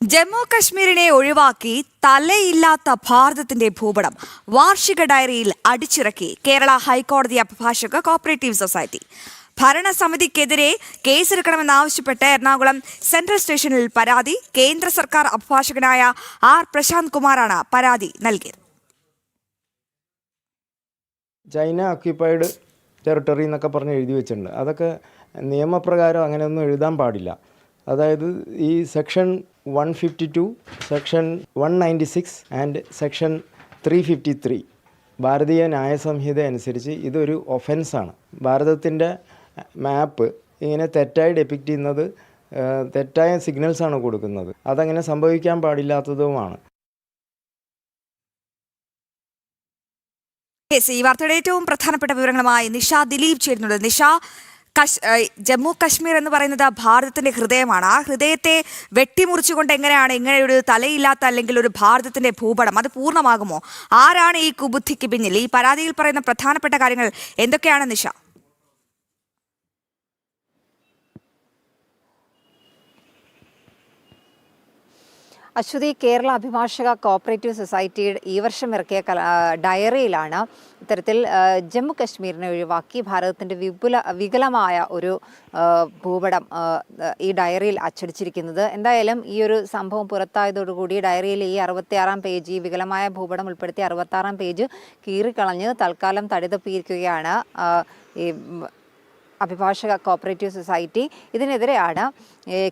ജമ്മു കശ്മീരിനെ ഒഴിവാക്കി തലയില്ലാത്ത ഭാരതത്തിന്റെ ഭൂപടം വാർഷിക ഡയറിയിൽ അടിച്ചിറക്കി കേരള ഹൈക്കോടതി അഭിഭാഷക കോപ്പറേറ്റീവ് സൊസൈറ്റി. ഭരണസമിതിക്കെതിരെ കേസെടുക്കണമെന്നാവശ്യപ്പെട്ട് എറണാകുളം സെൻട്രൽ സ്റ്റേഷനിൽ പരാതി കേന്ദ്ര സർക്കാർ അഭിഭാഷകനായ ആർ പ്രശാന്ത് കുമാറാണ് പരാതി നൽകിയത്. ചൈന ഓക്യുപ്പൈഡ് ടെറിട്ടറി എന്നൊക്കെ പറഞ്ഞ് എഴുതി വെച്ചിട്ടുണ്ട്. അതൊക്കെ നിയമപ്രകാരം അങ്ങനെയൊന്നും എഴുതാൻ പാടില്ല. അതായത് ഈ section one fifty two section one ninety six and section three fifty three. Bharatiya Nyaya Sanhita അനുസരിച്ച് ഇതൊരു ഒഫൻസാണ്. ഭാരതത്തിന്റെ മാപ്പ് ഇങ്ങനെ തെറ്റായി ഡെപ്പിക്റ്റ് ചെയ്യുന്നത് തെറ്റായ സിഗ്നൽസാണ് കൊടുക്കുന്നത്. അതങ്ങനെ സംഭവിക്കാൻ പാടില്ലാത്തതുമാണ്. ഈ വാർത്തയുടെ ഏറ്റവും പ്രധാനപ്പെട്ട വിവരങ്ങളുമായി നിഷ ദിലീപ് ചേരുന്നുണ്ട്. നിഷ ജമ്മു കശ്മീർ എന്ന് പറയുന്നത് ഭാരതത്തിന്റെ ഹൃദയമാണ്. ആ ഹൃദയത്തെ വെട്ടിമുറിച്ചുകൊണ്ട് എങ്ങനെയാണ് ഇങ്ങനെ ഒരു തലയില്ലാത്ത അല്ലെങ്കിൽ ഒരു ഭാരതത്തിന്റെ ഭൂപടം അത് പൂർണമാകുമോ? ആരാണ് ഈ കുബുദ്ധിക്ക് പിന്നിൽ? ഈ പരാതിയിൽ പറയുന്ന പ്രധാനപ്പെട്ട കാര്യങ്ങൾ എന്തൊക്കെയാണ് നിഷ? അശ്വതി കേരള അഭിഭാഷക കോപ്പറേറ്റീവ് സൊസൈറ്റി ഈ വർഷം ഇറക്കിയ ഡയറിയിലാണ് ഇത്തരത്തിൽ ജമ്മു കശ്മീരിനെ ഒഴിവാക്കി ഭാരതത്തിന്റെ വിപുല വികലമായ ഒരു ഭൂപടം ഈ ഡയറിയിൽ അച്ചടിച്ചിരിക്കുന്നത്. എന്തായാലും ഈ ഒരു സംഭവം പുറത്തായതോടുകൂടി ഡയറിയിൽ ഈ അറുപത്തിയാറാം പേജ് ഈ വികലമായ ഭൂപടം ഉൾപ്പെടുത്തി അറുപത്താറാം പേജ് കീറിക്കളഞ്ഞ് തൽക്കാലം തടിതപ്പിയിരിക്കുകയാണ് ഈ അഭിഭാഷക കോപ്പറേറ്റീവ് സൊസൈറ്റി. ഇതിനെതിരെയാണ്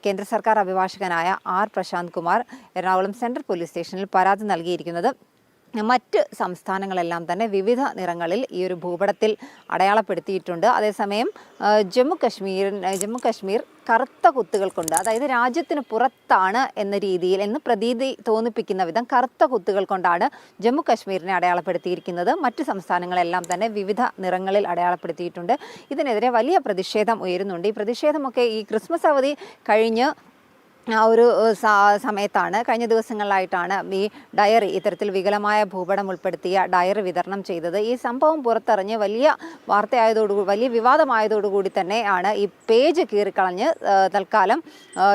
കേന്ദ്ര സർക്കാർ അഭിഭാഷകനായ R Prashant Kumar Ernakulam central police സ്റ്റേഷനിൽ പരാതി നൽകിയിരിക്കുന്നത്. മറ്റ് സംസ്ഥാനങ്ങളെല്ലാം തന്നെ വിവിധ നിറങ്ങളിൽ ഈ ഒരു ഭൂപടത്തിൽ അടയാളപ്പെടുത്തിയിട്ടുണ്ട്. അതേസമയം ജമ്മു കാശ്മീർ ജമ്മു കശ്മീർ കറുത്ത കുത്തുകൾ കൊണ്ട് അതായത് രാജ്യത്തിന് പുറത്താണ് എന്ന രീതിയിൽ എന്ന് പ്രതീതി തോന്നിപ്പിക്കുന്ന വിധം കറുത്ത കുത്തുകൾ കൊണ്ടാണ് ജമ്മു കശ്മീരിനെ അടയാളപ്പെടുത്തിയിരിക്കുന്നത്. മറ്റ് സംസ്ഥാനങ്ങളെല്ലാം തന്നെ വിവിധ നിറങ്ങളിൽ അടയാളപ്പെടുത്തിയിട്ടുണ്ട്. ഇതിനെതിരെ വലിയ പ്രതിഷേധം ഉയരുന്നുണ്ട്. ഈ പ്രതിഷേധമൊക്കെ ഈ ക്രിസ്മസ് അവധി കഴിഞ്ഞ് ആ ഒരു സമയത്താണ് കഴിഞ്ഞ ദിവസങ്ങളിലായിട്ടാണ് ഈ ഡയറി ഇത്തരത്തിൽ വികലമായ ഭൂപടം ഉൾപ്പെടുത്തിയ ഡയറി വിതരണം ചെയ്തത്. ഈ സംഭവം പുറത്തറിഞ്ഞ് വലിയ വാർത്തയായതോടുകൂടി വലിയ വിവാദമായതോടുകൂടി ആണ് ഈ പേജ് കീറിക്കളഞ്ഞ് തൽക്കാലം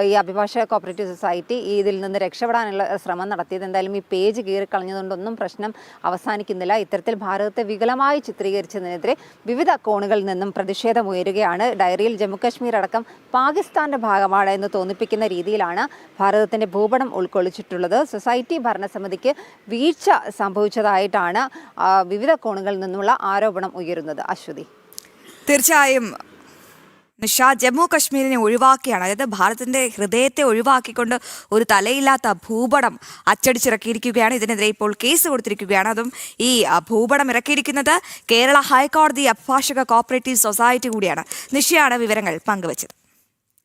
ഈ അഭിഭാഷക കോപ്പറേറ്റീവ് സൊസൈറ്റി ഇതിൽ നിന്ന് രക്ഷപ്പെടാനുള്ള ശ്രമം നടത്തിയത്. എന്തായാലും ഈ പേജ് കീറിക്കളഞ്ഞതുകൊണ്ടൊന്നും പ്രശ്നം അവസാനിക്കുന്നില്ല. ഇത്തരത്തിൽ ഭാരതത്തെ വികലമായി ചിത്രീകരിച്ചതിനെതിരെ വിവിധ കോണുകളിൽ നിന്നും പ്രതിഷേധം ഉയരുകയാണ് ഡയറിയിൽ ജമ്മുകശ്മീർ അടക്കം പാകിസ്ഥാന്റെ ഭാഗമാണ് എന്ന് തോന്നിപ്പിക്കുന്ന രീതിയിലാണ് ഭാരതത്തിന്റെ ഭൂപടം ഉൾക്കൊള്ളിച്ചിട്ടുള്ളത്. സൊസൈറ്റി ഭരണസമിതിക്ക് വീഴ്ച സംഭവിച്ചതായിട്ടാണ് വിവിധ കോണുകളിൽ നിന്നുള്ള ആരോപണം ഉയരുന്നത്. അശ്വതി. തീർച്ചയായും നിഷ ജമ്മു കശ്മീരിനെ ഒഴിവാക്കിയാണ്. അതായത് ഭാരതത്തിന്റെ ഹൃദയത്തെ ഒഴിവാക്കിക്കൊണ്ട് ഒരു തലയില്ലാത്ത ഭൂപടം അച്ചടിച്ചിറക്കിയിരിക്കുകയാണ്. ഇതിനെതിരെ ഇപ്പോൾ കേസ് കൊടുത്തിരിക്കുകയാണ്. അതും ഈ ഭൂപടം ഇറക്കിയിരിക്കുന്നത് കേരള ഹൈക്കോടതി അഭിഭാഷക കോപ്പറേറ്റീവ് സൊസൈറ്റി കൂടിയാണ്. നിഷയാണ് വിവരങ്ങൾ പങ്കുവച്ചത്.